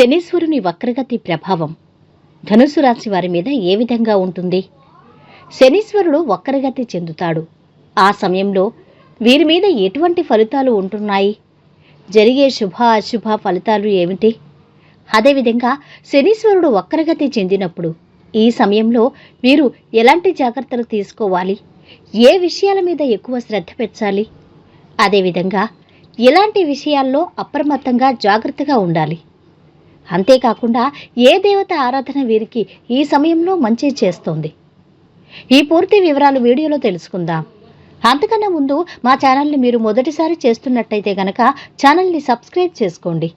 శనీశ్వరుని వక్రగతి ప్రభావం. ధనుసు రాశి వారి మీద ఏ విధంగా ఉంటుంది? శనీశ్వరుడు వక్రగతి చెందుతాడు. ఆ సమయంలో వీరి మీద ఎటువంటి ఫలితాలు ఉంటున్నాయి? జరిగే శుభ అశుభ ఫలితాలు ఏమిటి? అదేవిధంగా శనీశ్వరుడు వక్రగతి చెందినప్పుడు ఈ సమయంలో వీరు ఎలాంటి జాగ్రత్తలు తీసుకోవాలి? ఏ విషయాల మీద ఎక్కువ శ్రద్ధ పెట్టాలి? అదేవిధంగా ఎలాంటి విషయాల్లో అప్రమత్తంగా జాగ్రత్తగా ఉండాలి? అంతేకాకుండా ఏ దేవత ఆరాధన వీరికి ఈ సమయంలో మంచి చేస్తోంది. ఈ పూర్తి వివరాలు వీడియోలో తెలుసుకుందాం. అంతకన్నా ముందు మా ఛానల్ని మీరు మొదటిసారి చేస్తున్నట్టయితే గనక ఛానల్ని సబ్స్క్రైబ్ చేసుకోండి.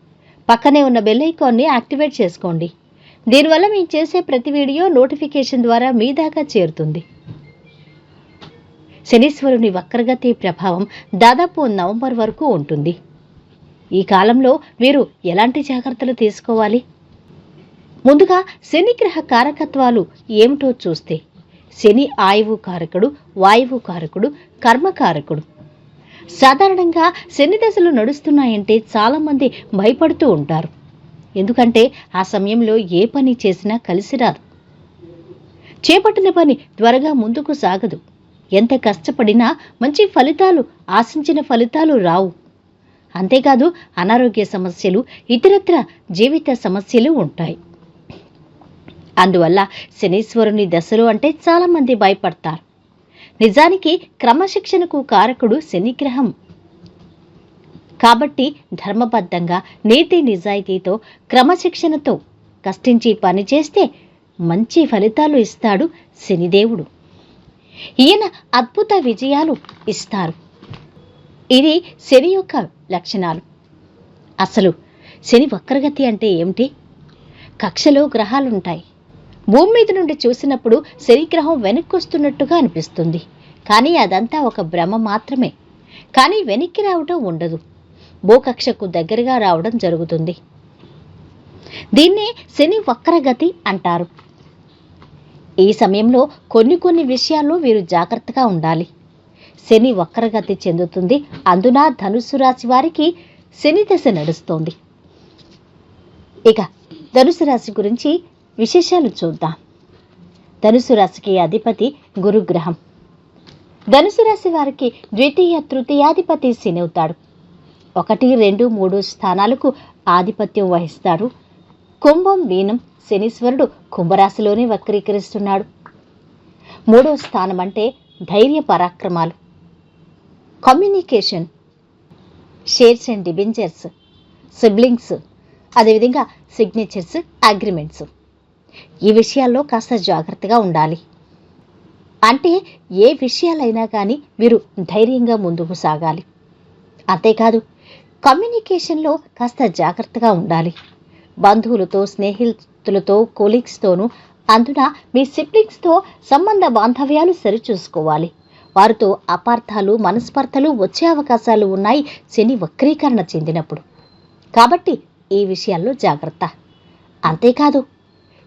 పక్కనే ఉన్న బెల్ ఐకాన్ని యాక్టివేట్ చేసుకోండి. దీనివల్ల మేము చేసే ప్రతి వీడియో నోటిఫికేషన్ ద్వారా మీ దాకా చేరుతుంది. శనీశ్వరుని వక్రగతి ప్రభావం దాదాపు నవంబర్ వరకు ఉంటుంది. ఈ కాలంలో మీరు ఎలాంటి జాగ్రత్తలు తీసుకోవాలి? ముందుగా శనిగ్రహ కారకత్వాలు ఏమిటో చూస్తే శని ఆయువు కారకుడు వాయువు కారకుడు కర్మకారకుడు సాధారణంగా శని దశలు నడుస్తున్నాయంటే చాలామంది భయపడుతూ ఉంటారు. ఎందుకంటే ఆ సమయంలో ఏ పని చేసినా కలిసి రాదు. చేపట్టిన పని త్వరగా ముందుకు సాగదు. ఎంత కష్టపడినా మంచి ఫలితాలు ఆశించిన ఫలితాలు రావు. అంతేకాదు అనారోగ్య సమస్యలు ఇతరత్ర జీవిత సమస్యలు ఉంటాయి. అందువల్ల శనీశ్వరుని దశలు అంటే చాలామంది భయపడతారు. నిజానికి క్రమశిక్షణకు కారకుడు శనిగ్రహం. కాబట్టి ధర్మబద్ధంగా నీతి నిజాయితీతో క్రమశిక్షణతో కష్టించి పనిచేస్తే మంచి ఫలితాలు ఇస్తాడు శనిదేవుడు. ఈయన అద్భుత విజయాలు ఇస్తారు. ఇది శని యొక్క లక్షణాలు. అసలు శని వక్రగతి అంటే ఏమిటి? కక్షలో గ్రహాలుంటాయి. భూమి మీద నుండి చూసినప్పుడు శనిగ్రహం వెనక్కొస్తున్నట్టుగా అనిపిస్తుంది. కానీ అదంతా ఒక భ్రమ మాత్రమే. కానీ వెనక్కి రావటం ఉండదు. భూకక్షకు దగ్గరగా రావడం జరుగుతుంది. దీన్నే శని వక్రగతి అంటారు. ఈ సమయంలో కొన్ని కొన్ని విషయాల్లో వీరు జాగ్రత్తగా ఉండాలి. శని వక్రగతి చెందుతుంది. అందున ధనుసు రాశి వారికి శని దశ నడుస్తోంది. ఇక ధనుసు రాశి గురించి విశేషాలు చూద్దాం. ధనుసు రాశికి అధిపతి గురుగ్రహం. ధనుసు రాశి వారికి ద్వితీయ తృతీయాధిపతి శని అవుతాడు. ఒకటి రెండు మూడు స్థానాలకు ఆధిపత్యం వహిస్తాడు. కుంభం వీణం శనీశ్వరుడు కుంభరాశిలోనే వక్రీకరిస్తున్నాడు. మూడో స్థానం అంటే ధైర్య పరాక్రమాలు. Communication shares and debentures siblings అదేవిధంగా సిగ్నేచర్స్ అగ్రిమెంట్స్. ఈ విషయాల్లో కాస్త జాగ్రత్తగా ఉండాలి. అంటే ఏ విషయాలైనా కానీ మీరు ధైర్యంగా ముందుకు సాగాలి. అంతేకాదు కమ్యూనికేషన్లో కాస్త జాగ్రత్తగా ఉండాలి. బంధువులతో స్నేహితులతో కొలీగ్స్తోనూ అందున మీ సిబ్లింగ్స్తో సంబంధ బాంధవ్యాలు సరిచూసుకోవాలి. వారితో అపార్థాలు మనస్పర్ధలు వచ్చే అవకాశాలు ఉన్నాయి. శని వక్రీకరణ చెందినప్పుడు. కాబట్టి ఈ విషయాల్లో జాగ్రత్త. అంతేకాదు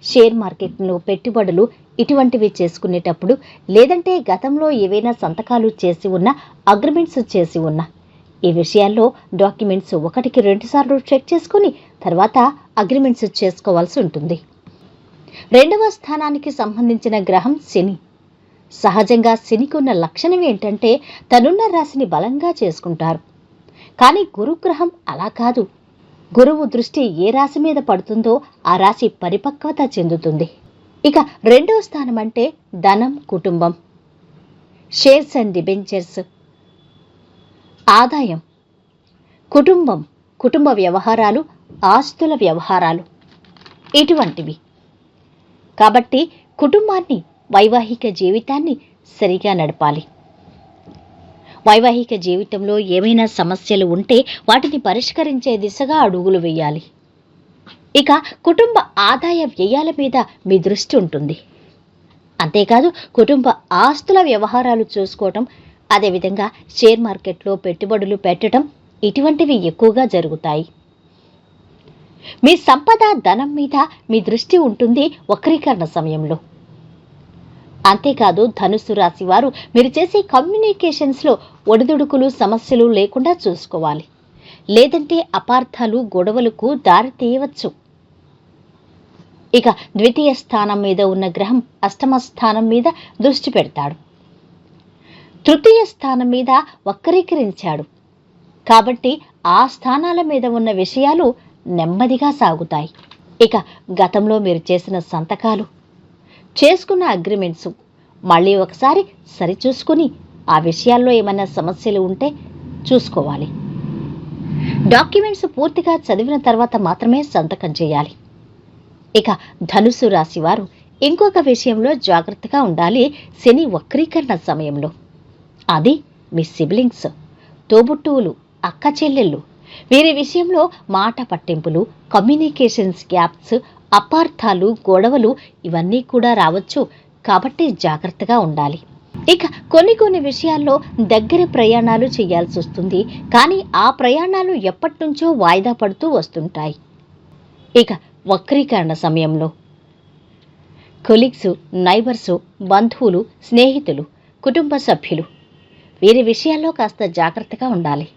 షేర్ మార్కెట్లో పెట్టుబడులు ఇటువంటివి చేసుకునేటప్పుడు లేదంటే గతంలో ఏవైనా సంతకాలు చేసి ఉన్న అగ్రిమెంట్స్ చేసి ఉన్న. ఈ విషయాల్లో డాక్యుమెంట్స్ ఒకటికి రెండుసార్లు చెక్ చేసుకుని తర్వాత అగ్రిమెంట్స్ చేసుకోవాల్సి ఉంటుంది. రెండవ స్థానానికి సంబంధించిన గ్రహం శని. సహజంగా శనికున్న లక్షణం ఏంటంటే తనున్న రాశిని బలంగా చేసుకుంటారు. కానీ గురుగ్రహం అలా కాదు. గురువు దృష్టి ఏ రాశి మీద పడుతుందో ఆ రాశి పరిపక్వత చెందుతుంది. ఇక రెండవ స్థానం అంటే ధనం కుటుంబం. Shares and debentures. ఆదాయం. కుటుంబం కుటుంబ వ్యవహారాలు ఆస్తుల వ్యవహారాలు. ఇటువంటివి. కాబట్టి కుటుంబాన్ని వైవాహిక జీవితాన్ని సరిగా నడపాలి. వైవాహిక జీవితంలో ఏమైనా సమస్యలు ఉంటే వాటిని పరిష్కరించే దిశగా అడుగులు వేయాలి. ఇక కుటుంబ ఆదాయ వ్యయాల మీద మీ దృష్టి ఉంటుంది. అంతేకాదు కుటుంబ ఆస్తుల వ్యవహారాలు చూసుకోవటం అదేవిధంగా షేర్ మార్కెట్లో పెట్టుబడులు పెట్టడం ఇటువంటివి ఎక్కువగా జరుగుతాయి. మీ సంపద ధనం మీద మీ దృష్టి ఉంటుంది వక్రీకరణ సమయంలో. అంతేకాదు ధనుస్సు రాశి వారు మీరు చేసే కమ్యూనికేషన్స్లో ఒడిదుడుకులు సమస్యలు లేకుండా చూసుకోవాలి. లేదంటే అపార్థాలు గొడవలకు దారి తీయవచ్చు ఇక ద్వితీయ స్థానం మీద ఉన్న గ్రహం అష్టమ స్థానం మీద దృష్టి పెడతాడు. తృతీయ స్థానం మీద వక్రీకరించాడు. కాబట్టి ఆ స్థానాల మీద ఉన్న విషయాలు నెమ్మదిగా సాగుతాయి. ఇక గతంలో మీరు చేసిన సంతకాలు చేసుకున్న అగ్రిమెంట్స్. మళ్ళీ ఒకసారి సరిచూసుకుని ఆ విషయాల్లో ఏమైనా సమస్యలు ఉంటే చూసుకోవాలి. డాక్యుమెంట్స్ పూర్తిగా చదివిన తర్వాత మాత్రమే సంతకం చేయాలి. ఇక ధనుసు రాశి వారు ఇంకొక విషయంలో జాగ్రత్తగా ఉండాలి శని వక్రీకరణ సమయంలో. అది మీ సిబ్లింగ్స్ తోబుట్టువులు అక్క చెల్లెళ్ళు వీరి విషయంలో మాట పట్టింపులు కమ్యూనికేషన్స్ గ్యాప్స్ అపార్థాలు గొడవలు ఇవన్నీ కూడా రావచ్చు. కాబట్టి జాగ్రత్తగా ఉండాలి. ఇక కొన్ని కొన్ని విషయాల్లో దగ్గర ప్రయాణాలు చేయాల్సి వస్తుంది. కానీ ఆ ప్రయాణాలు ఎప్పటి నుంచో వాయిదా పడుతూ వస్తుంటాయి. ఇక వక్రీకరణ సమయంలో. కొలీగ్స్ నైబర్సు బంధువులు స్నేహితులు కుటుంబ సభ్యులు వీరి విషయాల్లో కాస్త జాగ్రత్తగా ఉండాలి.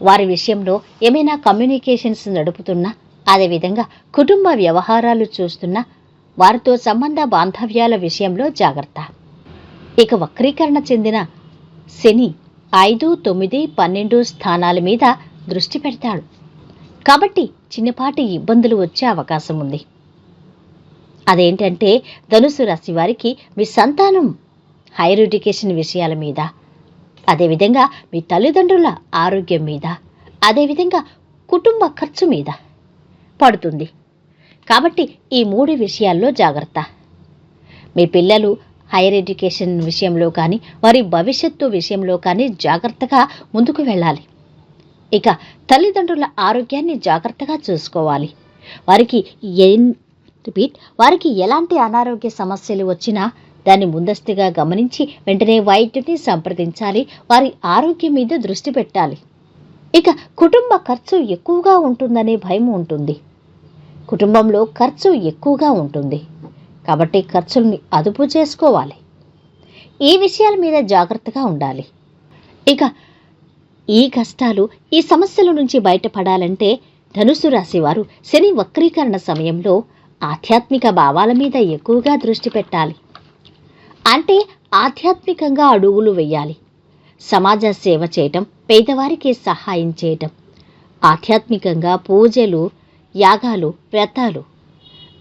వారి విషయంలో ఏమైనా కమ్యూనికేషన్స్ నడుపుతున్నా అదేవిధంగా కుటుంబ వ్యవహారాలు చూస్తున్నా వారితో సంబంధ బాంధవ్యాల విషయంలో జాగ్రత్త. ఇక వక్రీకరణ చెందిన శని ఐదు తొమ్మిది పన్నెండు స్థానాల మీద దృష్టి పెడతాడు. కాబట్టి చిన్నపాటి ఇబ్బందులు వచ్చే అవకాశం ఉంది. అదేంటంటే ధనుసు రాశి వారికి మీ సంతానం హైయర్ ఎడ్యుకేషన్ విషయాల మీద అదేవిధంగా మీ తల్లిదండ్రుల ఆరోగ్యం మీద అదేవిధంగా కుటుంబ ఖర్చు మీద పడుతుంది. కాబట్టి ఈ మూడు విషయాల్లో జాగ్రత్త. మీ పిల్లలు హైయర్ ఎడ్యుకేషన్ విషయంలో కానీ వారి భవిష్యత్తు విషయంలో కానీ జాగ్రత్తగా ముందుకు వెళ్ళాలి. ఇక తల్లిదండ్రుల ఆరోగ్యాన్ని జాగ్రత్తగా చూసుకోవాలి. వారికి ఏం రిపీట్ వారికి ఎలాంటి అనారోగ్య సమస్యలు వచ్చినా దాన్ని ముందస్తుగా గమనించి వెంటనే వైద్యుడిని సంప్రదించాలి. వారి ఆరోగ్యం మీద దృష్టి పెట్టాలి. ఇక కుటుంబ ఖర్చు ఎక్కువగా ఉంటుందనే భయం ఉంటుంది. కుటుంబంలో ఖర్చు ఎక్కువగా ఉంటుంది. కాబట్టి ఖర్చుల్ని అదుపు చేసుకోవాలి. ఈ విషయాల మీద జాగ్రత్తగా ఉండాలి. ఇక ఈ కష్టాలు ఈ సమస్యల నుంచి బయటపడాలంటే ధనుసు రాశివారు శని వక్రీకరణ సమయంలో ఆధ్యాత్మిక భావాల మీద ఎక్కువగా దృష్టి పెట్టాలి. అంటే ఆధ్యాత్మికంగా అడుగులు వేయాలి. సమాజ సేవ చేయటం పేదవారికి సహాయం చేయటం ఆధ్యాత్మికంగా పూజలు యాగాలు వ్రతాలు.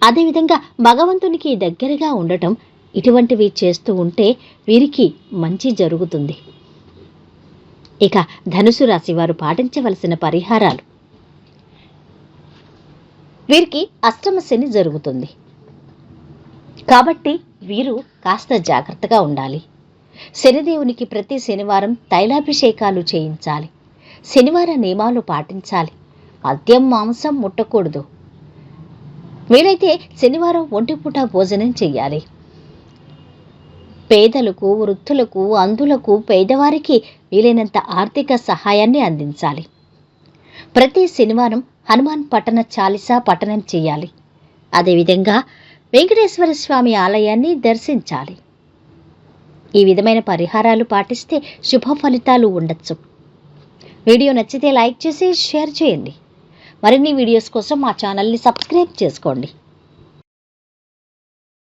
అదేవిధంగా భగవంతునికి దగ్గరగా ఉండటం ఇటువంటివి చేస్తూ ఉంటే వీరికి మంచి జరుగుతుంది. ఇక ధనుసు రాశి వారు పాటించవలసిన పరిహారాలు. వీరికి అష్టమ శని జరుగుతుంది. కాబట్టి వీరు కాస్త జాగ్రత్తగా ఉండాలి. శనిదేవునికి ప్రతి శనివారం తైలాభిషేకాలు చేయించాలి. శనివార నియమాలు పాటించాలి. మద్యం మాంసం ముట్టకూడదు. వీలైతే శనివారం ఒంటిపూట భోజనం చేయాలి పేదలకు వృద్ధులకు అంధులకు పేదవారికి వీలైనంత ఆర్థిక సహాయాన్ని అందించాలి. ప్రతి శనివారం హనుమాన్ పట్టణ చాలిసా పఠనం చేయాలి అదేవిధంగా వెంకటేశ్వర స్వామి ఆలయాన్ని దర్శించాలి. ఈ విధమైన పరిహారాలు పాటిస్తే శుభ ఫలితాలు ఉండొచ్చు. వీడియో నచ్చితే లైక్ చేసి షేర్ చేయండి. మరిన్ని వీడియోస్ కోసం మా ఛానల్ని సబ్స్క్రైబ్ చేసుకోండి.